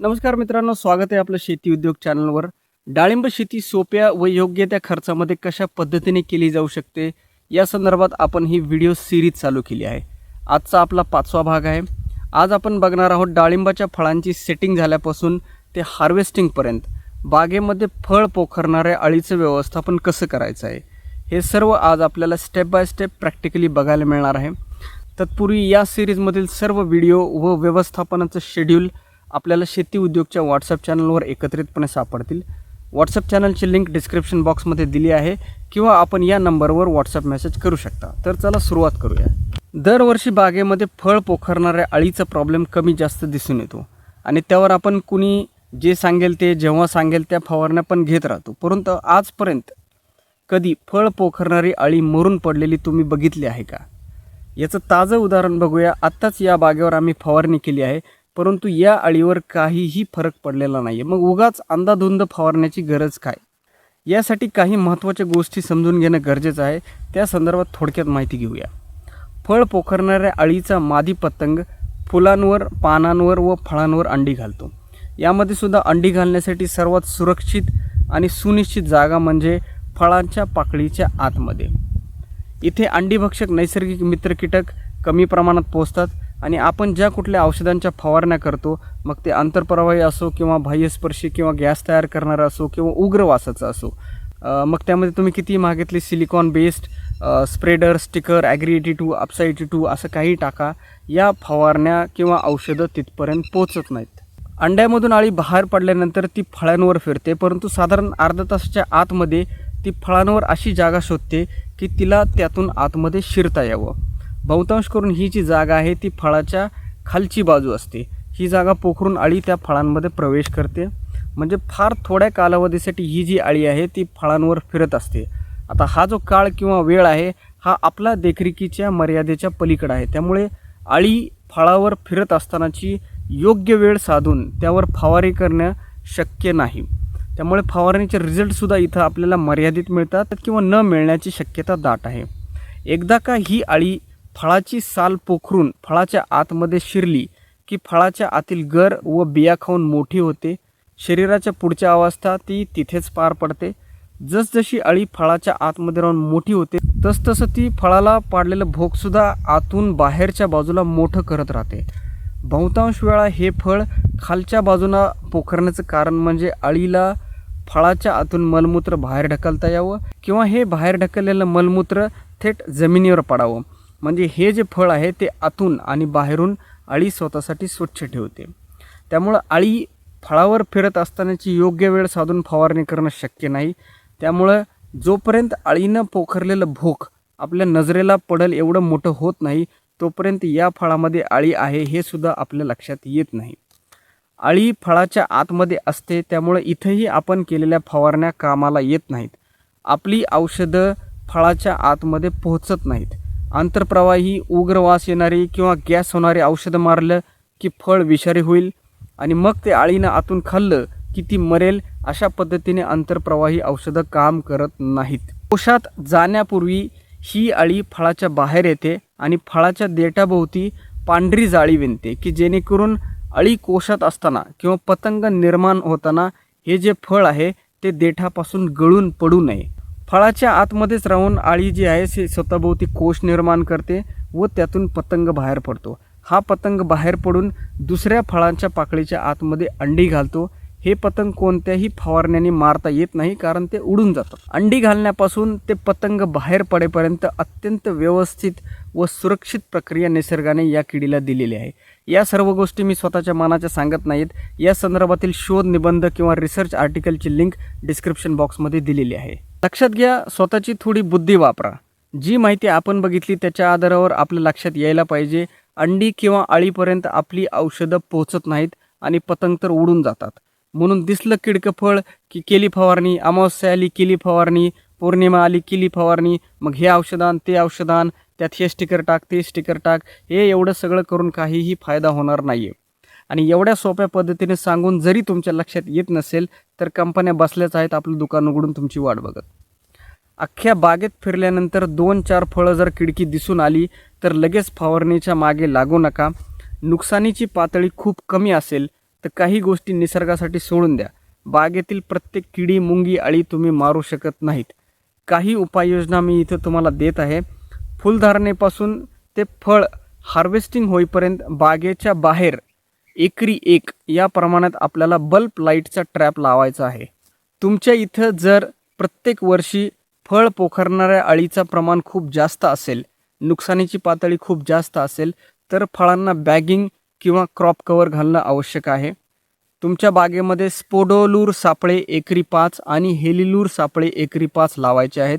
नमस्कार मित्रांनो स्वागत आहे आपलं शेती उद्योग चॅनलवर. डाळिंब शेती सोप्या व योग्य त्या खर्चामध्ये कशा पद्धतीने केली जाऊ शकते या संदर्भात आपण ही व्हिडिओ सिरीज चालू केली आहे. आजचा आपला पाचवा भाग आहे. आज आपण बघणार आहोत डाळिंबाच्या फळांची सेटिंग झाल्यापासून ते हार्वेस्टिंगपर्यंत बागेमध्ये फळ पोखरणाऱ्या अळीचं व्यवस्थापन कसं करायचं आहे? हे सर्व आज आपल्याला स्टेप बाय स्टेप प्रॅक्टिकली बघायला मिळणार आहे. तत्पूर्वी या सिरीजमधील सर्व व्हिडिओ व व्यवस्थापनाचं शेड्यूल आपल्याला शेती उद्योगच्या व्हॉट्सअप चॅनलवर एकत्रितपणे सापडतील. व्हॉट्सअप चॅनलची लिंक डिस्क्रिप्शन बॉक्समध्ये दिली आहे किंवा आपण या नंबरवर व्हॉट्सअप मेसेज करू शकता. तर चला सुरुवात करूया. दरवर्षी बागेमध्ये फळ पोखरणाऱ्या अळीचा प्रॉब्लेम कमी जास्त दिसून येतो आणि त्यावर आपण कुणी जे सांगेल ते जेव्हा सांगेल त्या फवारण्या पण घेत राहतो. परंतु आजपर्यंत कधी फळ पोखरणारी अळी मरून पडलेली तुम्ही बघितली आहे का? याचं ताजं उदाहरण बघूया. आत्ताच या बागेवर आम्ही फवारणी केली आहे. परंतु या अळीवर काहीही फरक पडलेला नाही मग उगाच अंदाधुंद फवारण्याची गरज काय? यासाठी काही महत्त्वाच्या गोष्टी समजून घेणं गरजेचं आहे. त्या संदर्भात थोडक्यात माहिती घेऊया. फळ पोखरणाऱ्या अळीचा मादी पतंग फुलांवर पानांवर व फळांवर अंडी घालतो. यामध्ये सुद्धा अंडी घालण्यासाठी सर्वात सुरक्षित आणि सुनिश्चित जागा म्हणजे फळांच्या पाकळीच्या आतमध्ये. इथे अंडीभक्षक नैसर्गिक मित्र कीटक कमी प्रमाणात पोचतात आणि आपण ज्या कुठल्या औषधांच्या फवारण्या करतो मग ते आंतरप्रवाही असो किंवा बाह्यस्पर्शी किंवा गॅस तयार करणारा असो किंवा उग्र वासाचा असो मग त्यामध्ये तुम्ही किती मागितली silicone based spreader sticker agri eighty two Apsa eighty two असं काही टाका या फवारण्या किंवा औषधं तिथपर्यंत पोचत नाहीत. अंड्यामधून अळी बाहेर पडल्यानंतर ती फळांवर फिरते परंतु साधारण अर्धा तासाच्या आतमध्ये ती फळांवर अशी जागा शोधते की तिला त्यातून आतमध्ये शिरता यावं. बहुतांश करून ही जी जागा आहे ती फळाच्या खालची बाजू असते. ही जागा पोखरून अळी त्या फळांमध्ये प्रवेश करते. म्हणजे फार थोड्या कालावधीसाठी ही जी अळी आहे ती फळांवर फिरत असते. आता हा जो काळ किंवा वेळ आहे हा आपला देखरेखीच्या मर्यादेच्या पलीकडं आहे. त्यामुळे अळी फळावर फिरत असतानाची योग्य वेळ साधून त्यावर फवारी करणं शक्य नाही. त्यामुळे फवारणीचे रिझल्टसुद्धा इथं आपल्याला मर्यादित मिळतात किंवा न मिळण्याची शक्यता दाट आहे. एकदा का ही अळी फळाची साल पोखरून फळाच्या आतमध्ये शिरली की फळाच्या आतील गर व बिया खाऊन मोठी होते. शरीराच्या पुढच्या अवस्था ती तिथेच पार पडते. जसजशी अळी फळाच्या आतमध्ये राहून मोठी होते तसतसं ती फळाला पाडलेलं भोगसुद्धा आतून बाहेरच्या बाजूला मोठं करत राहते. बहुतांश वेळा हे फळ खालच्या बाजूला पोखरण्याचं कारण म्हणजे अळीला फळाच्या आतून मलमूत्र बाहेर ढकलता यावं किंवा हे बाहेर ढकललेलं मलमूत्र थेट जमिनीवर पडावं. म्हणजे हे जे फळ आहे ते आतून आणि बाहेरून अळी स्वतःसाठी स्वच्छ ठेवते. त्यामुळं अळी फळावर फिरत असतानाची योग्य वेळ साधून फवारणी करणं शक्य नाही. त्यामुळं जोपर्यंत अळीनं पोखरलेलं भोक आपल्या नजरेला पडल एवढं मोठं होत नाही तोपर्यंत या फळामध्ये अळी आहे हे सुद्धा आपल्या लक्षात येत नाही. अळी फळाच्या आतमध्ये असते त्यामुळे इथंही आपण केलेल्या फवारण्या कामाला येत नाहीत. आपली औषधं फळाच्या आतमध्ये पोहोचत नाहीत. आंतरप्रवाही उग्र वास येणारी किंवा गॅस होणारी औषधं मारलं की फळ विषारी होईल आणि मग ते अळीनं आतून खाल्लं की ती मरेल अशा पद्धतीने आंतरप्रवाही औषधं काम करत नाहीत. कोशात जाण्यापूर्वी ही अळी फळाच्या बाहेर येते आणि फळाच्या देठाभोवती पांढरी जाळी विणते की जेणेकरून अळी कोशात असताना किंवा पतंग निर्माण होताना हे जे फळ आहे ते देठापासून गळून पडू नये. फळाच्या आतमध्येच राहून आळी जी आहे ती स्वतःभोवती कोश निर्माण करते व त्यातून पतंग बाहेर पडतो. हा पतंग बाहेर पडून दुसऱ्या फळांच्या पाकळीच्या आतमध्ये अंडी घालतो. हे पतंग कोणत्याही फवारण्याने मारता येत नाही कारण ते उडून जातात. अंडी घालण्यापासून ते पतंग बाहेर पडेपर्यंत अत्यंत व्यवस्थित व सुरक्षित प्रक्रिया निसर्गाने या किडीला दिलेली आहे. या सर्व गोष्टी मी स्वतःच्या मनाच्या सांगत नाहीत. या संदर्भातील शोध निबंध किंवा रिसर्च आर्टिकलची लिंक डिस्क्रिप्शन बॉक्समध्ये दिलेली आहे. लक्षात घ्या स्वतःची थोडी बुद्धी वापरा. जी माहिती आपण बघितली त्याच्या आधारावर आपल्या लक्षात यायला पाहिजे. अंडी किंवा अळीपर्यंत आपली औषधं पोहोचत नाहीत आणि पतंग तर उडून जातात. म्हणून दिसलं किडकं फळ की केली फवारणी अमावस्या आली केली फवारणी पौर्णिमा आली केली फवारणी मग हे औषधान ते औषधान त्यात हे स्टिकर टाक ते स्टिकर टाक हे एवढं सगळं करून काहीही फायदा होणार नाही आहे आणि एवढ्या सोप्या पद्धतीने सांगून जरी तुमच्या लक्षात येत नसेल तर कंपन्या बसल्याच आहेत आपलं दुकान उघडून तुमची वाट बघत. अख्ख्या बागेत फिरल्यानंतर दोन चार फळं जर खिडकी दिसून आली तर लगेच फवारणीच्या मागे लागू नका. नुकसानीची पातळी खूप कमी असेल तर काही गोष्टी निसर्गासाठी सोडून द्या. बागेतील प्रत्येक किडी मुंगी अळी तुम्ही मारू शकत नाहीत. काही उपाययोजना मी इथं तुम्हाला देत आहे. फुलधारणेपासून ते फळ हार्वेस्टिंग होईपर्यंत बागेच्या बाहेर एकरी एक या प्रमाणात आपल्याला बल्ब लाईटचा ट्रॅप लावायचा आहे. तुमच्या इथं जर प्रत्येक वर्षी फळ पोखरणाऱ्या अळीचं प्रमाण खूप जास्त असेल नुकसानीची पातळी खूप जास्त असेल तर फळांना बॅगिंग किंवा क्रॉप कवर घालणं आवश्यक आहे. तुमच्या बागेमध्ये स्पोडोलूर सापळे एकरी पाच आणि हेलिलूर सापळे एकरी पाच लावायचे आहेत.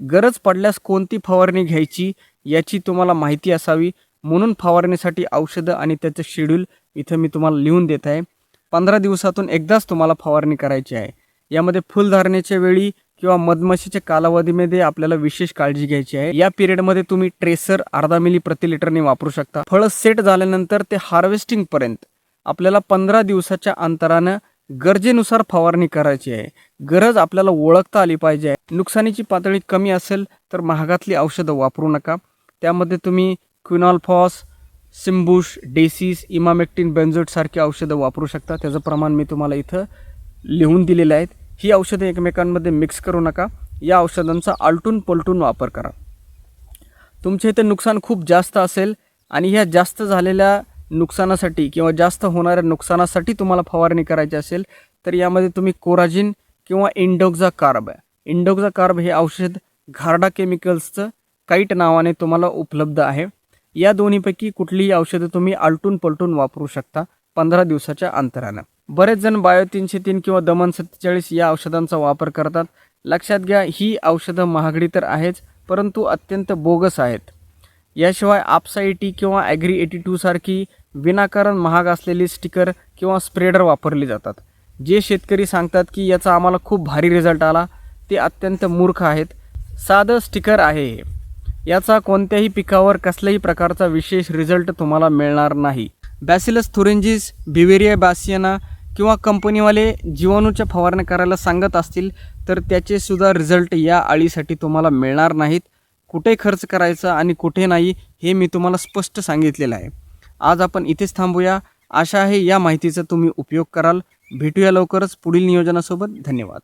गरज पडल्यास कोणती फवारणी घ्यायची याची तुम्हाला माहिती असावी. म्हणून फवारणीसाठी औषधं आणि त्याचं शेड्यूल इथं मी तुम्हाला लिहून देत आहे. पंधरा दिवसातून एकदाच तुम्हाला फवारणी करायची आहे. यामध्ये फुलधारणेच्या वेळी किंवा मधमाशीच्या कालावधीमध्ये आपल्याला विशेष काळजी घ्यायची आहे. या पिरियडमध्ये तुम्ही ट्रेसर अर्धा मिली प्रति लिटरने वापरू शकता. फळं सेट झाल्यानंतर ते हार्वेस्टिंग पर्यंत आपल्याला पंधरा दिवसाच्या अंतरानं गरजेनुसार फवारणी करायची आहे. गरज आपल्याला ओळखता आली पाहिजे नुकसानीची पातळी कमी असेल तर महागातली औषधं वापरू नका. त्यामध्ये तुम्ही क्विनॉलफॉस सिम्बुश डेसिस इमामेक्टिन बेन्झोट सारखी औषधं वापरू शकता. त्याचं प्रमाण मी तुम्हाला इथं लिहून दिलेलं आहेत ही औषधं एकमेकांमध्ये मिक्स करू नका. या औषधांचा आलटून पलटून वापर करा. तुमच्या इथे नुकसान खूप जास्त असेल आणि ह्या जास्त झालेल्या नुकसानासाठी किंवा जास्त होणाऱ्या नुकसानासाठी तुम्हाला फवारणी करायची असेल तर यामध्ये तुम्ही कोराजिन किंवा इंडोक्झा कार्ब इंडोक्झा कार्ब हे औषध घारडा केमिकल्सचं काईट नावाने तुम्हाला उपलब्ध आहे. या दोन्हीपैकी कुठलीही औषधं तुम्ही आलटून पलटून वापरू शकता पंधरा दिवसाच्या अंतरानं. बरेच जण बायो तीनशे तीन किंवा दमन सत्तेचाळीस या औषधांचा वापर करतात. लक्षात घ्या ही औषधं महागडी तर आहेच परंतु अत्यंत बोगस आहेत. याशिवाय आपसा एटी किंवा ॲग्री एटी टूसारखी विनाकारण महाग असलेली स्टिकर किंवा स्प्रेडर वापरली जातात. जे शेतकरी सांगतात की याचा आम्हाला खूप भारी रिझल्ट आला ते अत्यंत मूर्ख आहेत. साधं स्टिकर आहे हे. याचा कोणत्याही पिकावर कसल्याही प्रकारचा विशेष रिझल्ट तुम्हाला मिळणार नाही. बॅसिलस थुरेंजिस बिवेरिया बॅसियाना किंवा कंपनीवाले जीवाणूच्या फवारण्या करायला सांगत असतील तर त्याचेसुद्धा रिझल्ट या अळीसाठी तुम्हाला मिळणार नाहीत. कुठे खर्च करायचा आणि कुठे नाही हे मी तुम्हाला स्पष्ट सांगितलेलं आहे. आज आपण इथेच थांबूया. आशा आहे या माहितीचा तुम्ही उपयोग कराल. भेटूया लवकरच पुढील नियोजनासोबत. धन्यवाद.